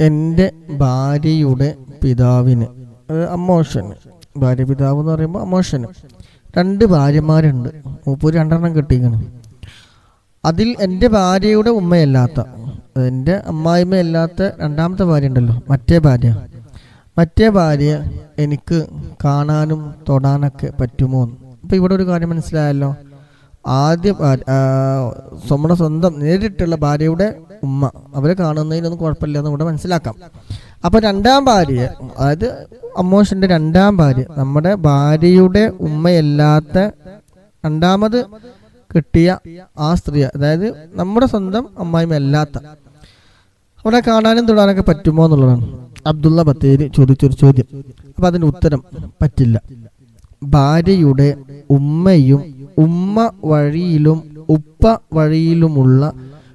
എന്റെ ഭാര്യയുടെ പിതാവിന് അമ്മോഷന് ഭാര്യ പിതാവ് എന്ന് പറയുമ്പോൾ അമ്മോഷന് രണ്ട് ഭാര്യമാരുണ്ട്. മൂപ്പൂര് രണ്ടെണ്ണം കെട്ടിക്കണം അതിൽ എന്റെ ഭാര്യയുടെ ഉമ്മയല്ലാത്ത എന്റെ അമ്മായിമ്മയല്ലാത്ത രണ്ടാമത്തെ ഭാര്യ ഉണ്ടല്ലോ മറ്റേ ഭാര്യ. മറ്റേ ഭാര്യ എനിക്ക് കാണാനും തൊടാനൊക്കെ പറ്റുമോ അപ്പോൾ ഇവിടെ ഒരു കാര്യം മനസ്സിലായല്ലോ. ആദ്യ നമ്മുടെ സ്വന്തം നേരിട്ടുള്ള ഭാര്യയുടെ ഉമ്മ. അവരെ കാണുന്നതിനൊന്നും കുഴപ്പമില്ല എന്ന് കൂടെ മനസ്സിലാക്കാം. അപ്പോൾ രണ്ടാം ഭാര്യ അതായത് അമ്മോഷന്റെ രണ്ടാം ഭാര്യ നമ്മുടെ ഭാര്യയുടെ ഉമ്മയല്ലാത്ത രണ്ടാമത് കിട്ടിയ ആ സ്ത്രീ അതായത് നമ്മുടെ സ്വന്തം അമ്മായിമല്ലാത്ത അവിടെ കാണാനും തൊടാനൊക്കെ പറ്റുമോ എന്നുള്ളതാണ്. അബ്ദുള്ള ബത്തേരി ചോദിച്ചൊരു ചോദ്യം. അപ്പം അതിന് ഉത്തരം പറ്റില്ല. ഭാര്യയുടെ ഉമ്മയും ഉമ്മ വഴിയിലും ഉപ്പ വഴിയിലുമുള്ള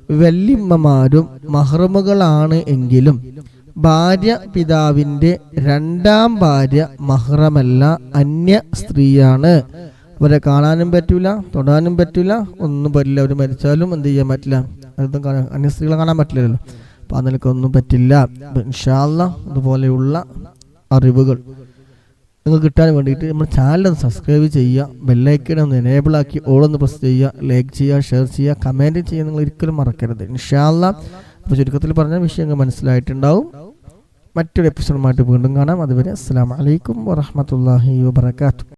വല്യമ്മമാരും മഹ്റമുകളാണ് എങ്കിലും ഭാര്യ പിതാവിന്റെ രണ്ടാം ഭാര്യ മഹ്റമല്ല അന്യ സ്ത്രീയാണ്. അവരെ കാണാനും പറ്റൂല തൊടാനും പറ്റൂല ഒന്നും പറ്റില്ല. അവർ മരിച്ചാലും എന്ത് ചെയ്യാൻ പറ്റില്ല. അതൊന്നും കാണാൻ അന്യ സ്ത്രീകളെ കാണാൻ പറ്റില്ലല്ലോ. അപ്പം അതിനൊക്കെ ഒന്നും പറ്റില്ല. ഇൻഷാല്ല അതുപോലെയുള്ള അറിവുകൾ. നിങ്ങൾക്ക് കിട്ടാൻ വേണ്ടിയിട്ട് നമ്മുടെ ചാനൽ ഒന്ന് സബ്സ്ക്രൈബ് ചെയ്യുക ബെല്ലൈക്കൺ ഒന്ന് എനേബിൾ ആക്കി ഓളൊന്ന് പ്രസ് ചെയ്യുക ലൈക്ക് ചെയ്യുക ഷെയർ ചെയ്യുക കമന്റ് ചെയ്യുക നിങ്ങൾ ഒരിക്കലും മറക്കരുത്. ഇൻഷാല്ല അപ്പോൾ ചുരുക്കത്തിൽ പറഞ്ഞ വിഷയം വിഷയങ്ങൾ മനസ്സിലായിട്ടുണ്ടാവും. മറ്റൊരു എപ്പിസോഡുമായിട്ട് വീണ്ടും കാണാം. അതുവരെ അസ്സാം വലൈക്കും വറഹമത്തല്ലാഹി വാബർക്കാത്തു